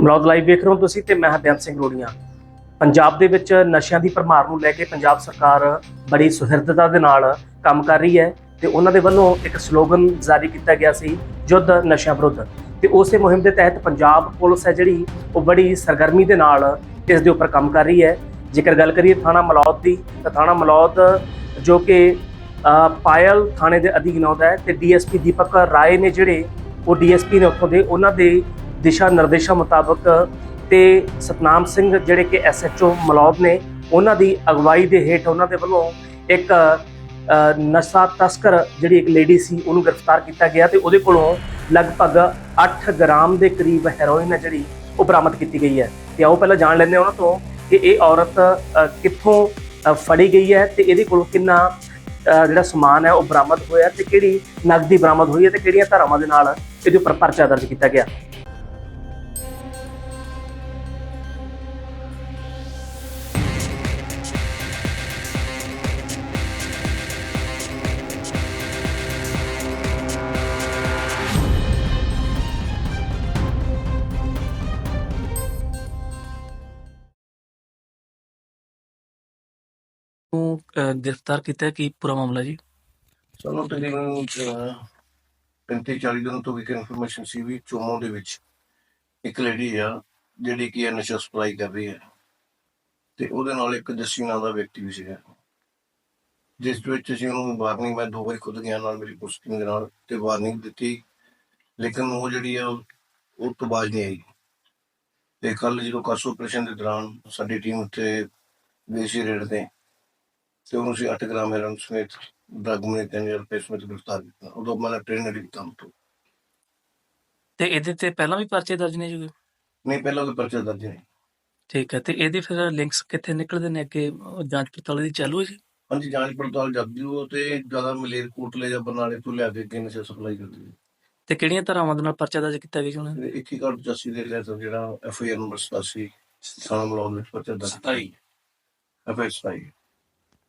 Malaud live ਵੇਖ ਰਹੇ ਹੋ ਤੁਸੀਂ ਤੇ ਮੈਂ ਹਾਂ ਬੇਅੰਤ ਸਿੰਘ ਰੋੜੀਆਂ ਪੰਜਾਬ ਦੇ ਵਿੱਚ ਨਸ਼ਿਆਂ ਦੀ ਭਰਮਾਰ ਨੂੰ ਲੈ ਕੇ ਪੰਜਾਬ ਸਰਕਾਰ ਬੜੀ ਸੁਹਿਰਦਤਾ ਦੇ ਨਾਲ ਕੰਮ ਕਰ ਰਹੀ ਹੈ ਤੇ ਉਹਨਾਂ ਦੇ ਵੱਲੋਂ ਇੱਕ ਸਲੋਗਨ ਜਾਰੀ ਕੀਤਾ ਗਿਆ ਸੀ, ਯੁੱਧ ਨਸ਼ਿਆਂ ਵਿਰੁੱਧ। ਤੇ ਉਸੇ ਮੁਹਿੰਮ ਦੇ ਤਹਿਤ ਪੰਜਾਬ ਪੁਲਿਸ ਹੈ ਜਿਹੜੀ, ਉਹ ਬੜੀ ਸਰਗਰਮੀ ਦੇ ਨਾਲ ਇਸ ਦੇ ਉੱਪਰ ਕੰਮ ਕਰ ਰਹੀ ਹੈ। ਜੇਕਰ ਗੱਲ ਕਰੀਏ ਥਾਣਾ ਮਲੌਦ ਦੀ, ਤਾਂ ਥਾਣਾ ਮਲੌਦ ਜੋ ਕਿ ਪਾਇਲ ਥਾਣੇ ਦੇ ਅਧੀਨ ਆਉਂਦਾ ਹੈ ਤੇ ਡੀਐਸਪੀ ਦੀਪਕ ਰਾਏ ਨੇ ਜਿਹੜੇ, ਉਹ ਡੀਐਸਪੀ ਨੇ ਉੱਥੋਂ ਦੇ, ਉਹਨਾਂ ਦੇ ਦਿਸ਼ਾ ਨਿਰਦੇਸ਼ਾਂ ਮੁਤਾਬਕ ਤੇ ਸਤਨਾਮ ਸਿੰਘ ਜਿਹੜੇ ਕਿ ਐਸਐਚਓ ਮਲੌਦ ਨੇ, ਉਹਨਾਂ ਦੀ ਅਗਵਾਈ ਦੇ ਹੇਠ ਉਹਨਾਂ ਦੇ ਵੱਲੋਂ ਇੱਕ ਨਸ਼ਾ ਤਸਕਰ ਜਿਹੜੀ ਇੱਕ ਲੇਡੀ ਸੀ, ਉਹਨੂੰ ਗ੍ਰਿਫਤਾਰ ਕੀਤਾ ਗਿਆ ਤੇ ਉਹਦੇ ਕੋਲੋਂ ਲਗਭਗ 8 ਗ੍ਰਾਮ ਦੇ ਕਰੀਬ ਹੈਰੋਇਨ ਹੈ ਜਿਹੜੀ ਉਹ ਬਰਾਮਦ ਕੀਤੀ ਗਈ ਹੈ। ਤੇ ਆਓ ਪਹਿਲਾਂ ਜਾਣ ਲੈਂਦੇ ਹਾਂ ਉਹਨਾਂ ਤੋਂ ਕਿ ਇਹ ਔਰਤ ਕਿੱਥੋਂ ਫੜੀ ਗਈ ਹੈ ਤੇ ਇਹਦੇ ਕੋਲੋਂ ਕਿੰਨਾ ਜਿਹੜਾ ਸਮਾਨ ਹੈ ਉਹ ਬਰਾਮਦ ਹੋਇਆ ਤੇ ਕਿਹੜੀ ਨਗਦੀ ਬਰਾਮਦ ਹੋਈ ਹੈ ਤੇ ਕਿਹੜੀਆਂ ਧਾਰਾਵਾਂ ਦੇ ਨਾਲ ਇਹਦੇ ਉੱਪਰ ਪਰਚਾ ਦਰਜ ਕੀਤਾ ਗਿਆ। ਨੂੰ ਗ੍ਰਿਫਤਾਰ ਕੀਤਾ ਕੀ ਪੂਰਾ ਮਾਮਲਾ ਜੀ? ਸਾਨੂੰ ਤਕਰੀਬਨ 35 40 ਦਿਨ ਤੋਂ ਇੱਕ ਇਨਫੋਰਮੇਸ਼ਨ ਸੀ ਵੀ ਚੋਮੋ ਦੇ ਵਿੱਚ ਇੱਕ ਲੇਡੀ ਆ, ਜਿਹੜੀ ਕਿ ਇਹ ਨਸ਼ਾ ਸਪਲਾਈ ਕਰ ਰਹੀ ਹੈ। ਤੇ ਉਹਦੇ ਨਾਲ ਇੱਕ ਜੱਸੀ ਨਾਂ ਦਾ ਵਿਅਕਤੀ ਵੀ ਸੀਗਾ। ਜਿਸ ਵਿੱਚ ਅਸੀਂ ਉਹਨੂੰ ਵਾਰਨਿੰਗ, ਮੈਂ ਦੋ ਵਾਰੀ ਖੁਦ ਗਿਆ ਨਾਲ, ਮੇਰੀ ਪੁਸਤਕ ਦੇ ਨਾਲ, ਤੇ ਵਾਰਨਿੰਗ ਦਿੱਤੀ। ਲੇਕਿਨ ਉਹ ਜਿਹੜੀ ਆ, ਉਹ ਤੋਂ ਬਾਜ ਨਹੀਂ ਆਈ। ਤੇ ਕੱਲ ਜਦੋਂ ਕਾਸੋ ਆਪਰੇਸ਼ਨ ਦੇ ਦੌਰਾਨ ਸਾਡੀ ਟੀਮ ਉੱਤੇ ਗਈ ਸੀ ਰੇਡ ਤੇ ਤੇ ਉਹਨੂੰ ਸੀ 8 ਗ੍ਰਾਮ ਹੈਰਨ ਸਮੇਤ ਡਰਗ ਮਨੀ 3000 ਰੁਪਏ ਸਮੇਤ ਗ੍ਰਿਫਤਾਰ ਕੀਤਾ। ਉਦੋਂ ਮੈਂ ਟ੍ਰੇਨਰ ਹੀ ਕੰਮ ਤੋਂ। ਤੇ ਇਹਦੇ ਤੇ ਪਹਿਲਾਂ ਵੀ ਪਰਚੇ ਦਰਜ ਨੇ ਜੀ ਨਹੀਂ ਪਹਿਲਾਂ ਤਾਂ ਪਰਚਾ ਦਰਜ ਨਹੀਂ ਠੀਕ ਹੈ ਤੇ ਇਹਦੇ ਫਿਰ ਲਿੰਕਸ ਕਿੱਥੇ ਨਿਕਲਦੇ ਨੇ ਅੱਗੇ? ਉਹ ਜਾਂਚ ਪੜਤਾਲ ਦੀ ਚਾਲੂ ਹੈ ਜੀ? ਹਾਂਜੀ ਜਾਂਚ ਪੜਤਾਲ ਜਾਂਦੀ ਉਹ ਤੇ ਜ਼ਿਆਦਾ ਮਲੇਰਕੋਟਲੇ ਜਾਂ ਬਰਨਾਲੇ ਤੋਂ ਲਿਆ ਕੇ ਅੱਗੇ ਨਸ਼ਾ ਸਪਲਾਈ ਕਰਦੀ ਹੈ ਤੇ ਕਿਹੜੀਆਂ ਧਾਰਾਵਾਂ ਦੇ ਨਾਲ ਪਰਚਾ ਦਰਜ ਕੀਤਾ ਗਿਆ ਜੀ ਉਹਨਾਂ ਨੇ? ਤੇ 21 ਕਾਰਡ 85 ਦੇ ਲਿਆ ਜਿਹੜਾ ਐਫ ਆਈ ਆਰ ਨੰਬਰ 87 ਥਾਣਾ ਮਲੌਦ ਵਿੱਚ ਪਰਚਾ ਦਰਜ 27 ਐਫ ਆਈ